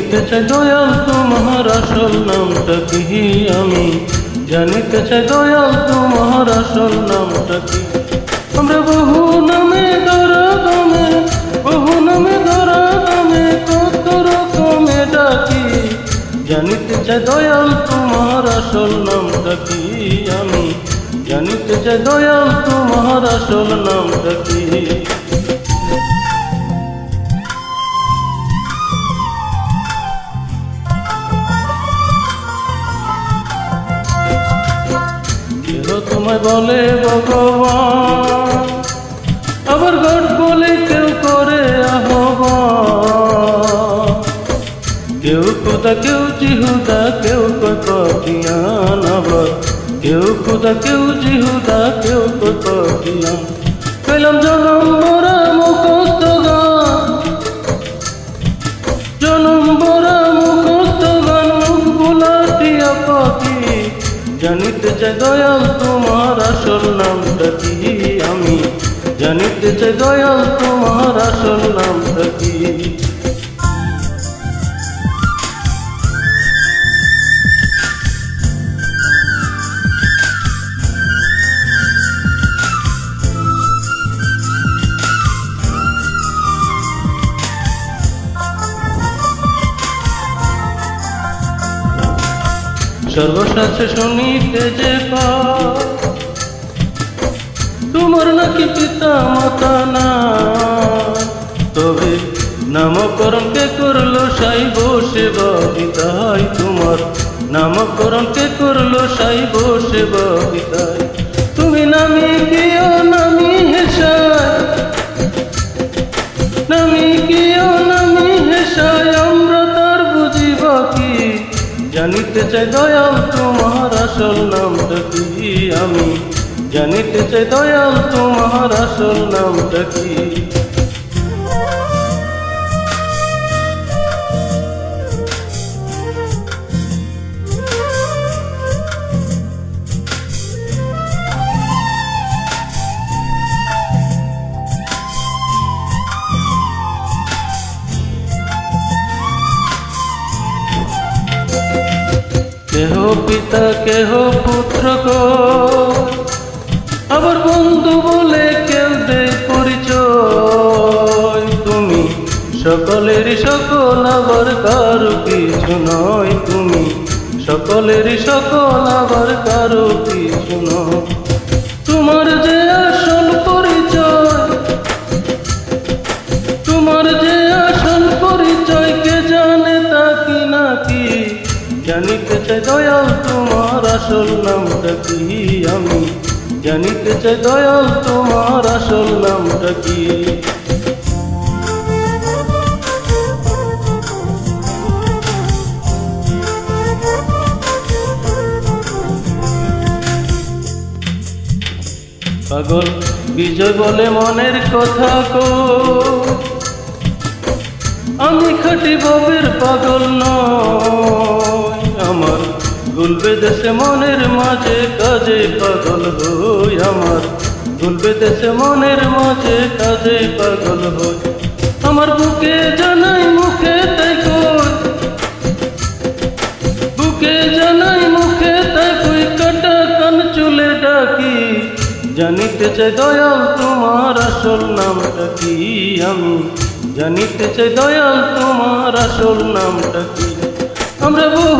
জানিতে চাই দয়াল তোমার আসল নামটা কি আমি? জানিতে চাই দয়াল তোমার আসল নামটা কি? আমরা বহু নামে ধরা দামে বহু নামে ধরা দামে কত রকমে ডাকি। জানিতে চাই দয়াল তোমার আসল নামটা কি আমি? জানিতে চাই দয়াল তোমার আসল নামটা কি? তোমায় বলে, ভগবান। আবার গড বলে, কেউ করে কেউ খুদা, কেউ জিহুদা, কেউ কত আবার। কেউ খুদা, কেউ জিহুদা, কেউ কপিয়ান পেলাম জনম চাই দয়াল তোমার আসল নামটা কি সর্বশ্বাসে শুনিতে যে পা নাকি না। তবে নামকরণ কে করল সাই বসে বিদায় তোমার নামকরণ কে করল সাই বসে বিদায় তুমি নামি কিও নামি হেসায়। নামি কিও নামি হেসায়, আমরা তার বুঝিবা কি? জানিতে চাই দয়াল তোমার আসল নামটা আমি জানিতে চাই দয়াল তোমার আসল নামটা কি? কেহ পিতা কেহ পুত্র গো। আবার বন্ধু বলে কেউ পরিচয়। তুমি সকলের সকল, আবার কারও কিছু নয়। তুমি সকলের সকল, আবার কারও কিছু নয়। তোমার যে আসল পরিচয়, তোমার যে আসল পরিচয়, কে জানে তা কি নাকি জানিতে চাই দয়াল, তোমার আসল নামটা কি আমি? জানিতে চাই দয়াল তোমার আসল নামটা কি? পাগল বিজয় বলে মনের কথা কো। আমি খাটি ববের পাগল নয় গুলবে দেশে মনের মাঝে কাজে পাগল হই আমার। গুলবে দেশে মনের মাঝে কাজে পাগল হই। আমার বুকে জানাই মুখে তাই কই। বুকে জানাই মুখে তাই কই, কাটা কান চুলে ডাকি। জানিতে চাই দয়াল তোমার আসল নামটা কি আমি? জানিতে চাই দয়াল তোমার আসল নামটা কি? আমরা বহু